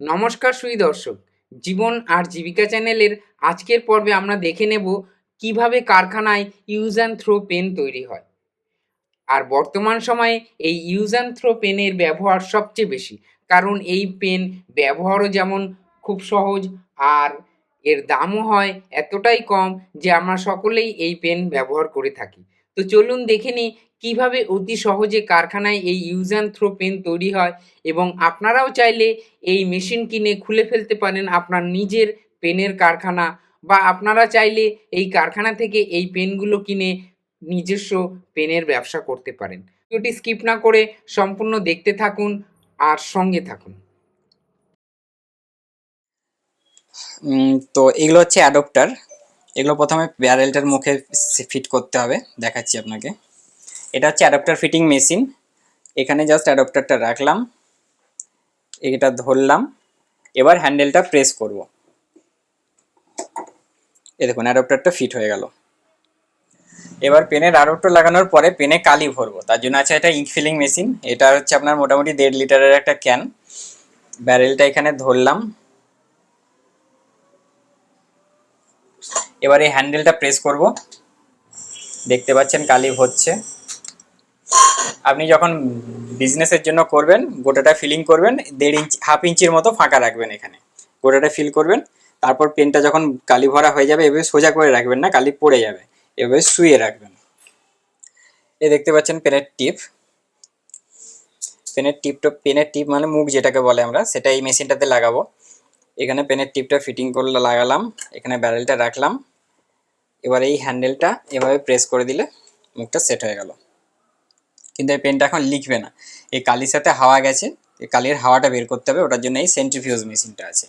নমস্কার সুই দর্শক। জীবন আর জীবিকা চ্যানেলের আজকের পর্বে আমরা দেখে নেব কীভাবে কারখানায় ইউজ অ্যান্ড থ্রো পেন তৈরি হয়। আর বর্তমান সময়ে এই ইউজ অ্যান্ড থ্রো পেনের ব্যবহার সবচেয়ে বেশি। কারণ এই পেন ব্যবহারও যেমন খুব সহজ আর এর দামও হয় এতটাই কম যে আমরা সকলেই এই পেন ব্যবহার করে থাকি। তো চলুন দেখে নিই কীভাবে অতি সহজে কারখানায় এই ইউজ অ্যান্ড থ্রো পেন তৈরি হয় এবং আপনারাও চাইলে এই মেশিন কিনে খুলে ফেলতে পারেন আপনার নিজের পেনের কারখানা বা আপনারা চাইলে এই কারখানা থেকে এই পেনগুলো কিনে নিজস্ব পেনের ব্যবসা করতে পারেন। ভিডিওটি স্কিপ না করে সম্পূর্ণ দেখতে থাকুন আর সঙ্গে থাকুন। তো এগুলো হচ্ছে অ্যাডপ্টার। এগুলো প্রথমে ব্যারেলটার মুখে ফিট করতে হবে, দেখাচ্ছি আপনাকে। এটা হচ্ছে অ্যাডপ্টার ফিটিং মেশিন এখানে জাস্ট অ্যাডপ্টারটা রাখলাম, এটা ধরলাম, এবার হ্যান্ডেলটা প্রেস করব। এ দেখুন অ্যাডপ্টারটা ফিট হয়ে গেল। এবার পেনের অ্যাডপ্টার লাগানোর পরে পেনে কালি ভরবো, তার জন্য আছে এটা ইঙ্ক ফিলিং মেশিন এটা হচ্ছে আপনার মোটামুটি দেড় লিটারের একটা ক্যান ব্যারেলটা এখানে ধরলাম এবার এই হ্যান্ডেলটা প্রেস করব। দেখতে পাচ্ছেন কালি হচ্ছে। আপনি যখন বিজনেসের জন্য করবেন, গোটাটা ফিলিং করবেন, দেড় ইঞ্চি, হাফ ইঞ্চির মতো ফাঁকা রাখবেন এখানে। গোটাটা ফিল করবেন, তারপর পেনটা যখন কালি ভরা হয়ে যাবে, এভাবে সোজা করে রাখবেন না, কালি পড়ে যাবে। এভাবে শুয়ে রাখবেন। এ দেখতে পাচ্ছেন পেনের টিপ। পেনের টিপটা পেনের টিপ মানে মুখ যেটাকে বলে আমরা, সেটা এই মেশিনটাতে লাগাবো। এখানে পেনের টিপটা ফিটিং করলে লাগালাম, এখানে ব্যারেলটা রাখলাম। এবার এই হ্যান্ডেলটা এভাবে প্রেস করে দিলে মুখটা সেট হয়ে গেল। কিন্তু এই পেনটা এখন লিখবে না। এই কালির সাথে হাওয়া গেছে এই কালির হাওয়াটা বের করতে হবে ওটার জন্য এই সেন্ট্রিফিউজ মেশিনটা আছে।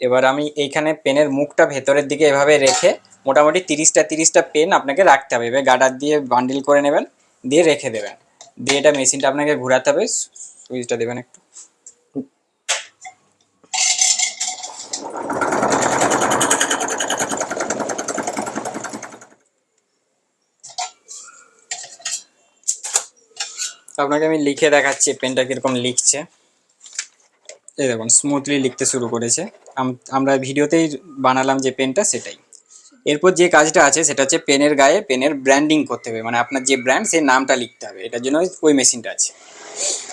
এবার আমি এইখানে পেনের মুখটা ভেতরের দিকে এভাবে রেখে মোটামুটি তিরিশটা তিরিশটা পেন আপনাকে রাখতে হবে। এবার গার্ডার দিয়ে বান্ডিল করে নেবেন দিয়ে রেখে দেবেন। দিয়ে এটা মেশিনটা আপনাকে ঘোরাতে হবে। সুইচটা দেবেন একটু। আপনাকে আমি লিখে দেখাচ্ছি পেনটা কীরকম লিখছে। এই দেখুন স্মুথলি লিখতে শুরু করেছে। আমরা ভিডিওতেই বানালাম যে পেনটা সেটাই। এরপর যে কাজটা আছে, সেটা হচ্ছে পেনের গায়ে পেনের ব্র্যান্ডিং করতে হবে। মানে আপনার যে ব্র্যান্ড সেই নামটা লিখতে হবে। এটার জন্য ওই- মেশিনটা আছে।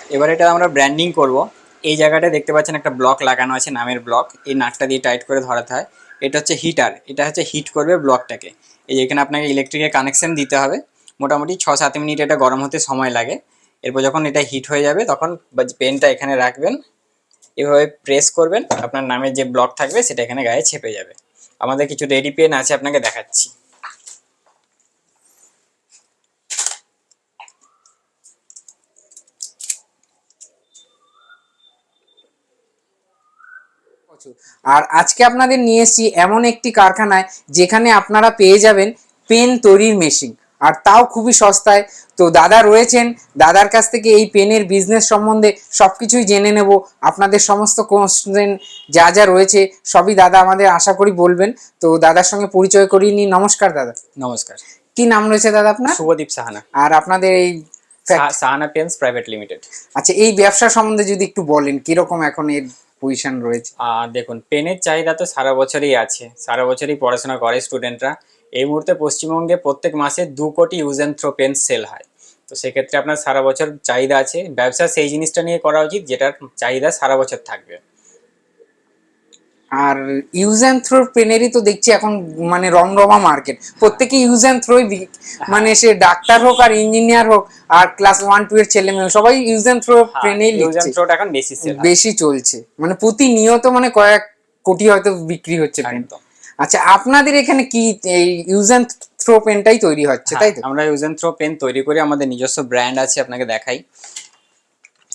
এবার এটা আমরা ব্র্যান্ডিং করব। এই জায়গাটা দেখতে পাচ্ছেন একটা ব্লক লাগানো আছে, নামের ব্লক এই নাটটা দিয়ে টাইট করে ধরাতে হয়। এটা হচ্ছে হিটার এটা হচ্ছে হিট করবে ব্লকটাকে এই এখানে আপনাকে ইলেকট্রিকের কানেকশান দিতে হবে। মোটামুটি ছ সাত মিনিট এটা গরম হতে সময় লাগে। এরপর যখন এটা হিট হয়ে যাবে, তখন পেনটা এখানে রাখবেন। এভাবে প্রেস করবেন। আপনার নামের যে ব্লক থাকবে, সেটা এখানে গায়ে ছেপে যাবে। আমাদের কিছু রেডি পেন আছে, আপনাকে দেখাচ্ছি। আর আজকে আপনাদের নিয়ে এসেছি এমন একটি কারখানায় যেখানে আপনারা পেয়ে যাবেন পেন তৈরির মেশিন আর তাও খুবই সস্তায়। তো দাদা রয়েছেন দাদার কাছ থেকে এই পেনের বিজনেস সম্বন্ধে সব কিছুই জেনে নেব। আপনাদের সমস্ত কোশ্চেন যা যা রয়েছে সবই দাদা আমাদের আশা করি বলবেন। তো দাদার সঙ্গে পরিচয় করিয়ে নিই নমস্কার দাদা। নমস্কার। কি নাম রয়েছে দাদা আপনার? শুভদীপ সাহানা। আর আপনাদের এই সাহানা পেন্স প্রাইভেট লিমিটেড আচ্ছা এই ব্যবসা সম্বন্ধে যদি একটু বলেন কীরকম এখন এর পজিশন রয়েছে। আর দেখুন পেনের চাহিদা তো সারা বছরই আছে। সারা বছরই পড়াশোনা করে স্টুডেন্টরা এই মুহূর্তে পশ্চিমবঙ্গে প্রত্যেক মাসে দু কোটি use and throw pen sale হয়। তো সেক্ষেত্রে আপনার সারা বছর চাহিদা আছে। ব্যবসা সেই জিনিসটা নিয়ে করা উচিত যেটার চাহিদা সারা বছর থাকবে। আর ইউজ অ্যান্ড থ্রো পেনেরই তো দেখছি এখন মানে রমরমা মার্কেট প্রত্যেকে ইউজ অ্যান্ড থ্রোই মানে সে ডাক্তার হোক আর ইঞ্জিনিয়ার হোক আর ক্লাস ওয়ান টু এর ছেলে মেয়ে সবাই ইউজ অ্যান্ড থ্রো পেনেই এখন বেশি বেশি চলছে। মানে প্রতিনিয়ত মানে কয়েক কোটি হয়তো বিক্রি হচ্ছে পেন। আচ্ছা আপনাদের এখানে কি এই ইউজ অ্যান্ড থ্রো পেনটাই তৈরি হচ্ছে তাই তো? হ্যাঁ, আমরা ইউজ অ্যান্ড থ্রো পেন তৈরি করি। আমাদের নিজস্ব ব্র্যান্ড আছে আপনাকে দেখাই।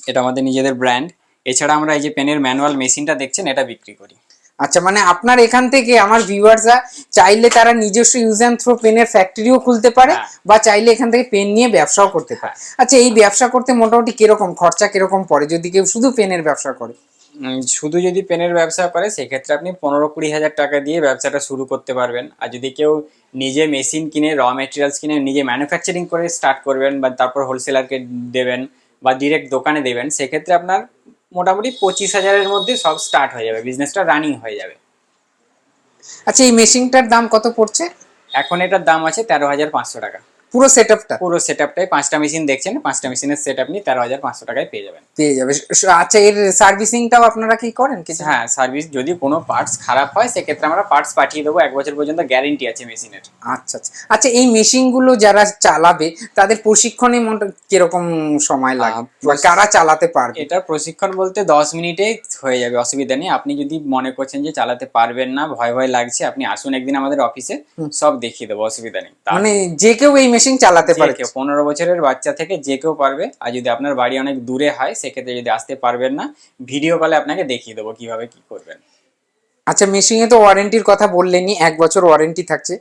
এটা আমাদের নিজেদের ব্র্যান্ড এছাড়া আমরা এই যে পেনের ম্যানুয়াল মেশিনটা দেখছেন এটা বিক্রি করি। আচ্ছা মানে আপনার এখান থেকে আমার ভিউয়ার্সরা চাইলে তারা নিজস্ব ইউজ অ্যান্ড থ্রো পেনের ফ্যাক্টরিও খুলতে পারে হ্যাঁ। বা চাইলে এখান থেকে পেন নিয়ে ব্যবসাও করতে পারে। আচ্ছা এই ব্যবসা করতে মোটামুটি কীরকম খরচা কীরকম পড়ে? যদি কেউ শুধু পেনের ব্যবসা করে। শুধু যদি পেনের ব্যবসা করে সেক্ষেত্রে আপনি পনেরো কুড়ি হাজার টাকা দিয়ে ব্যবসাটা শুরু করতে পারবেন। আর যদি কেউ নিজে মেশিন কিনে র মেটেরিয়ালস কিনে নিজে ম্যানুফ্যাকচারিং করে স্টার্ট করবেন বা তারপর হোলসেলারকে দেবেন বা ডিরেক্ট দোকানে দেবেন সেক্ষেত্রে আপনার মোটামুটি পঁচিশ হাজারের মধ্যে সব স্টার্ট হয়ে যাবে। বিজনেসটা রানিং হয়ে যাবে। আচ্ছা এই মেশিনটার দাম কত পড়ছে? এখন এটার দাম আছে তেরো হাজার পাঁচশো টাকা। পুরো সেট আপটা পুরো সেট আপটাই পাঁচটা মেশিন দেখছেন পাঁচটা মেশিনের সেট আপনি তেরো হাজার পাঁচশো টাকায় পেয়ে যাবেন। পেয়ে যাবে। আচ্ছা এর সার্ভিসিংটাও আপনারা কি করেন কিছু? হ্যাঁ সার্ভিস যদি কোনো পার্টস খারাপ হয় সেক্ষেত্রে আমরা পার্টস পাঠিয়ে দেবো এক বছর পর্যন্ত গ্যারেন্টি আছে মেশিনের আচ্ছা আচ্ছা। আচ্ছা এই মেশিনগুলো যারা চালাবে তাদের প্রশিক্ষণে কীরকম সময় লাগে? আহ, কারা চালাতে পারবে? এটার প্রশিক্ষণ বলতে দশ মিনিটে হয়ে যাবে অসুবিধা নেই। আপনি যদি মনে করছেন যে চালাতে পারবেন না ভয় ভয় লাগছে আপনি আসুন একদিন আমাদের অফিসে সব দেখিয়ে দেবো অসুবিধা নেই। মানে যে কেউ এই মেশিন চালাতে পারে কেউ পনেরো বছরের বাচ্চা থেকে যে কেউ পারবে আর যদি আপনার বাড়ি অনেক দূরে হয় সেক্ষেত্রে যদি আসতে পারবেন না ভিডিও কলে আপনাকে দেখিয়ে দেবো কীভাবে কি করবেন। আচ্ছা মেশিনে তো ওয়ারেন্টির কথা বললেনই এক বছর ওয়ারেন্টি থাকছে।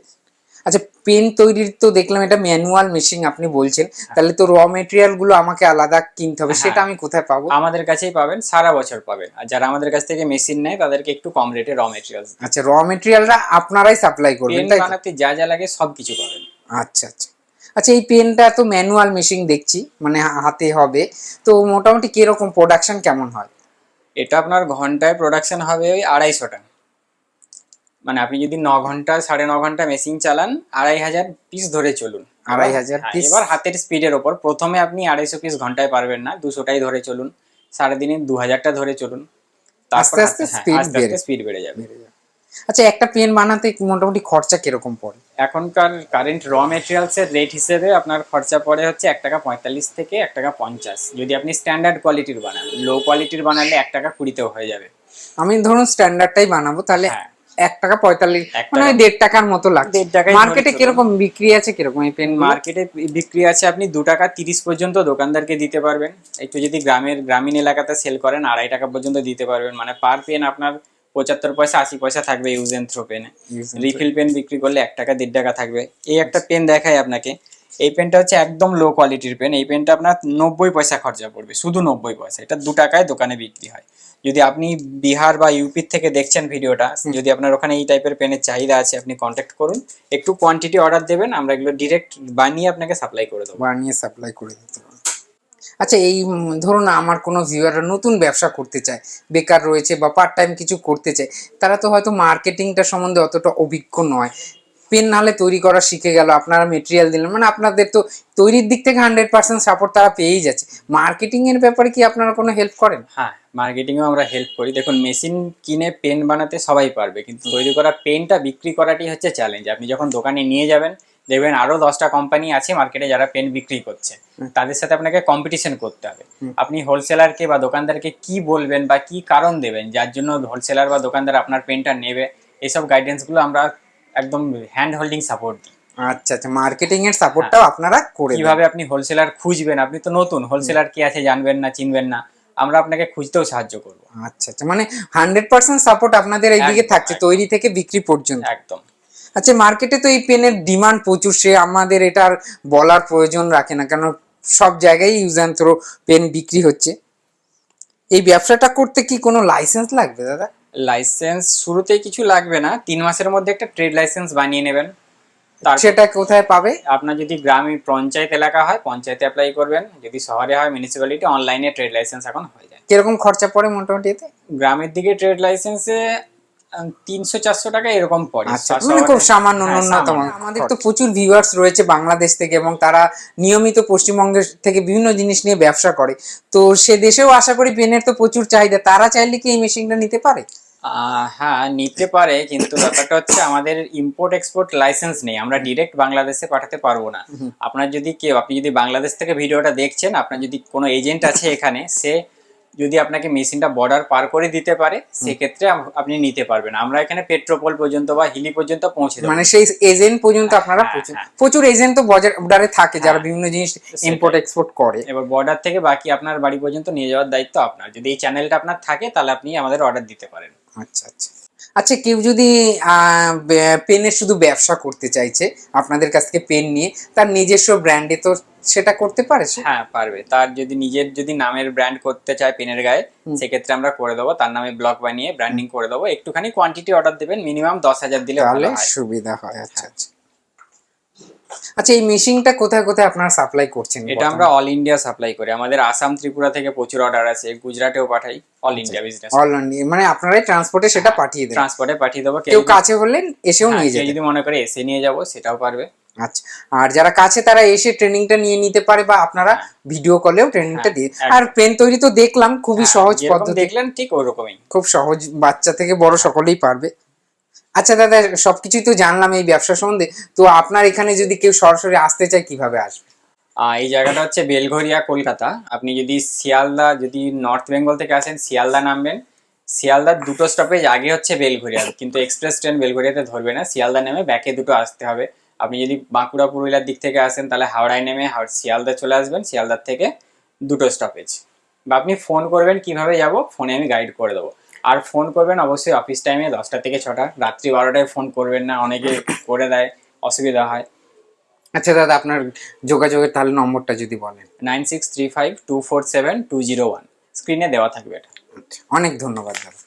আচ্ছা পেন তৈরির তো দেখলাম এটা ম্যানুয়াল মেশিন আপনি বলছেন। তাহলে তো র মেটেরিয়ালগুলো আমাকে আলাদা কিনতে হবে হ্যাঁ। সেটা আমি কোথায় পাবো? আমাদের কাছেই পাবেন সারা বছর পাবেন। আর যারা আমাদের কাছ থেকে মেশিন নেয় তাদেরকে একটু কম রেটে র মেটেরিয়াল আচ্ছা র মেটেরিয়ালটা আপনারাই সাপ্লাই করবেন তাই যা যা লাগে সব কিছু পাবেন। আচ্ছা আচ্ছা। আচ্ছা এই পেনটা তো ম্যানুয়াল মেশিন দেখছি মানে হাতে হবে। তো মোটামুটি কীরকম প্রোডাকশন কেমন হয়? এটা আপনার ঘন্টায় প্রোডাকশন হবে ওই আড়াইশোটা মানে আপনি যদি ন ঘণ্টা সাড়ে ন ঘণ্টা মেশিন চালান আড়াই হাজার পিস ধরে চলুন। আড়াই হাজার পিস এবার হাতের স্পিডের ওপর। প্রথমে আপনি আড়াইশো পিস ঘন্টায় পারবেন না দুশোটাই ধরে চলুন। সারাদিনে দু হাজারটা ধরে চলুন। তারপর আস্তে আস্তে হ্যাঁ, speed আস্তে আস্তে স্পিড বেড়ে যাবে। আচ্ছা একটা পেন বানাতে মোটামুটি খরচা কীরকম পড়ে? এখনকার কারেন্ট র মেটেরিয়ালস এর রেট হিসেবে আপনার খরচা পড়ে হচ্ছে এক টাকা পঁয়তাল্লিশ থেকে এক টাকা পঞ্চাশ। যদি আপনি স্ট্যান্ডার্ড কোয়ালিটির বানান লো কোয়ালিটির বানালে এক টাকা কুড়িতেও হয়ে যাবে। আমি ধরুন স্ট্যান্ডার্ডটাই বানাবো তাহলে হ্যাঁ। এক টাকা পঁয়তাল্লিশ মানে। দেড় টাকার মতো লাগছে। মার্কেটে কীরকম বিক্রি আছে কীরকম এই পেন মার্কেটে বিক্রি আছে আপনি দু টাকা তিরিশ পর্যন্ত দোকানদারকে দিতে পারবেন। একটু যদি গ্রামের গ্রামীণ এলাকাতে সেল করেন আড়াই টাকা পর্যন্ত দিতে পারবেন। মানে পার পেন আপনার পঁচাত্তর পয়সা আশি পয়সা থাকবে ইউজ এন্ড থ্রো পেনে রিফিল পেন বিক্রি করলে এক টাকা দেড় টাকা থাকবে। এই একটা পেন দেখায় আপনাকে। এই পেনটা হচ্ছে একদম লো কোয়ালিটির পেন এই পেনটা আপনার নব্বই পয়সা খরচা পড়বে শুধু নব্বই পয়সা। এটা দু টাকায় দোকানে বিক্রি হয়। যদি আপনি বিহার বা ইউপির থেকে দেখছেন ভিডিওটা যদি আপনার ওখানে এই টাইপের পেনের চাহিদা আছে আপনি কন্ট্যাক্ট করুন। একটু কোয়ান্টিটি অর্ডার দেবেন আমরা এগুলো ডিরেক্ট বানিয়ে আপনাকে সাপ্লাই করে দেবো। বানিয়ে সাপ্লাই করে দিতে আচ্ছা এই ধরুন আমার কোনো ভিউয়াররা নতুন ব্যবসা করতে চায়, বেকার রয়েছে বা পার্ট টাইম কিছু করতে চায়, তারা তো হয়তো মার্কেটিংটা সম্বন্ধে অতটা অভিজ্ঞ নয়। পেন নাহলে তৈরি করা শিখে গেল, আপনারা মেটেরিয়াল দিলেন মানে আপনাদের তো তৈরির দিক থেকে হান্ড্রেড পার্সেন্ট সাপোর্ট তারা পেয়েই যাচ্ছে। মার্কেটিং এর ব্যাপারে কি আপনারা কোনো হেল্প করেন? হ্যাঁ মার্কেটিংয়েও আমরা হেল্প করি। দেখুন মেশিন কিনে পেন বানাতে সবাই পারবে, কিন্তু তৈরি করা পেনটা বিক্রি করাটি হচ্ছে চ্যালেঞ্জ আপনি যখন দোকানে নিয়ে যাবেন দেখবেন আরও দশটা কোম্পানি আছে মার্কেটে যারা পেন বিক্রি করছে। তাদের সাথে আপনাকে কম্পিটিশন করতে হবে। আপনি হোলসেলারকে বা দোকানদারকে কি বলবেন বা কি কারণ দেবেন যার জন্য হোলসেলার বা দোকানদার আপনার পেনটা নেবে এইসব গাইডেন্সগুলো আমরা একদম হ্যান্ড হোল্ডিং সাপোর্ট দিই। আচ্ছা আচ্ছা মার্কেটিং এর সাপোর্টটাও আপনারা করে কীভাবে আপনি হোলসেলার খুঁজবেন আপনি তো নতুন হোলসেলার কে আছে জানবেন না চিনবেন না আমরা আপনাকে খুঁজতেও সাহায্য করব। আচ্ছা আচ্ছা মানে হান্ড্রেড পার্সেন্ট সাপোর্ট আপনাদের এইদিকে থাকছে তৈরি থেকে বিক্রি পর্যন্ত। একদম। আচ্ছা মার্কেটে তো এই পেনের ডিমান্ড প্রচুর সে আমাদের এটার বলার প্রয়োজন রাখে না কেন সব জায়গায় ইউজ অ্যান্ড থ্রো পেন বিক্রি হচ্ছে। এই ব্যবসাটা করতে কি কোনো লাইসেন্স লাগবে দাদা? লাইসেন্স শুরুতেই কিছু লাগবে না তিন মাসের মধ্যে একটা ট্রেড লাইসেন্স বানিয়ে নেবেন। সেটা কোথায় পাবে? আপনার যদি গ্রামে পঞ্চায়েত এলাকা হয় পঞ্চায়েতে অ্যাপ্লাই করবেন যদি শহরে হয় মিউনিসিপ্যালিটি অনলাইনে ট্রেড লাইসেন্স এখন হয়ে যায়। কীরকম খরচা পড়ে মোটামুটি এতে? গ্রামের দিকে ট্রেড লাইসেন্সে তিনশো চারশো টাকা এরকম পড়ে। আচ্ছা 700 মানে খুব সামান্য হ্যাঁ, ন্যূনতম। আমাদের তো প্রচুর ভিউয়ার্স রয়েছে বাংলাদেশ থেকে এবং তারা নিয়মিত পশ্চিমবঙ্গের থেকে বিভিন্ন জিনিস নিয়ে ব্যবসা করে। তো সে দেশেও আশা করি পেনের তো প্রচুর চাহিদা। তারা চাইলে কি এই মেশিনটা নিতে পারে? আহ, হ্যাঁ নিতে পারে কিন্তু ব্যাপারটা হচ্ছে আমাদের ইম্পোর্ট এক্সপোর্ট লাইসেন্স নেই। আমরা ডিরেক্ট বাংলাদেশে পাঠাতে পারব না। আপনার যদি কেউ আপনি যদি বাংলাদেশ থেকে ভিডিওটা দেখছেন আপনার যদি কোনো এজেন্ট আছে এখানে সে যদি আপনাকে মেশিনটা বর্ডার পার করে দিতে পারে সেক্ষেত্রে আপনি নিতে পারবেন। আমরা এখানে পেট্রোপল পর্যন্ত বা হিলি পর্যন্ত পৌঁছে দেবো। মানে সেই এজেন্ট পর্যন্ত আপনারা হ্যাঁ, প্রচুর হ্যাঁ। এজেন্ট তো বর্ডারে থাকে যারা হ্যাঁ, বিভিন্ন জিনিস ইম্পোর্ট এক্সপোর্ট করে। এবার বর্ডার থেকে বাকি আপনার বাড়ি পর্যন্ত নিয়ে যাওয়ার দায়িত্ব আপনার। যদি এই চ্যানেলটা আপনার থাকে তাহলে আপনি আমাদের অর্ডার দিতে পারেন। আচ্ছা আচ্ছা। আচ্ছা কেউ যদি পেনের শুধু ব্যবসা করতে চাইছে আপনাদের কাছ থেকে পেন নিয়ে তার নিজস্ব ব্র্যান্ডে তো সেটা করতে পারে হ্যাঁ পারবে। তার যদি নিজের যদি নামের ব্র্যান্ড করতে চায় পেনের গায়ে সেক্ষেত্রে আমরা করে দেবো। তার নামে ব্লক বানিয়ে ব্র্যান্ডিং করে দেবো। একটুখানি কোয়ান্টিটি অর্ডার দেবেন মিনিমাম দশ হাজার দিলে ভালো সুবিধা হয়। আচ্ছা আচ্ছা। আচ্ছা এই মেশিনটা কোথায় কোথায় আপনারা সাপ্লাই করছেন এটা আমরা অল ইন্ডিয়া সাপ্লাই করি। আমাদের আসাম ত্রিপুরা থেকে প্রচুর অর্ডার আছে গুজরাটেও পাঠাই all India business all India মানে আপনারাই ট্রান্সপোর্টে সেটা পাঠিয়ে দেন। ট্রান্সপোর্টে পাঠিয়ে দেবো কেউ কাছে হলেন এসেও হ্যাঁ, নিয়ে যেতে যদি মনে করে এসে নিয়ে যাব সেটাও পারবে। আচ্ছা আর যারা কাছে তারা এসে ট্রেনিংটা নিয়ে নিতে পারে বা আপনারা ভিডিও কলেও ট্রেনিংটা দিয়ে। আর পেন তৈরি তো দেখলাম খুবই হ্যাঁ, সহজ পদ্ধতি। দেখলেন ঠিক ওরকমই। খুব সহজ বাচ্চা থেকে বড় সকলেই পারবে। আচ্ছা দাদা, সবকিছুই তো জানলাম এই ব্যবসা সম্বন্ধে। তো আপনার এখানে যদি কেউ সরাসরি আসতে চায়, কীভাবে আসবে? এই জায়গাটা হচ্ছে বেলঘরিয়া, কলকাতা। আপনি যদি শিয়ালদা, যদি নর্থ বেঙ্গল থেকে আসেন, শিয়ালদা নামবেন। শিয়ালদার দুটো স্টপেজ আগে হচ্ছে বেলঘরিয়া। কিন্তু এক্সপ্রেস ট্রেন বেলঘরিয়াতে ধরবে না। শিয়ালদা নেমে ব্যাকে দুটো আসতে হবে। আপনি যদি বাঁকুড়া, পুরুলিয়ার দিক থেকে আসেন, তাহলে হাওড়ায় নেমে শিয়ালদা চলে আসবেন। শিয়ালদার থেকে দুটো স্টপেজ বা আপনি ফোন করবেন, কীভাবে যাব? ফোনে আমি গাইড করে দেবো। আর ফোন করবেন অবশ্যই অফিস টাইমে দশটা থেকে ছটা। রাত্রি বারোটায় ফোন করবেন না অনেকে করে দেয় অসুবিধা হয়। আচ্ছা দাদা আপনার যোগাযোগের তাহলে নম্বরটা যদি বলেন। Nine six three five two four seven two zero one স্ক্রিনে দেওয়া থাকবে এটা। আচ্ছা অনেক ধন্যবাদ দাদা।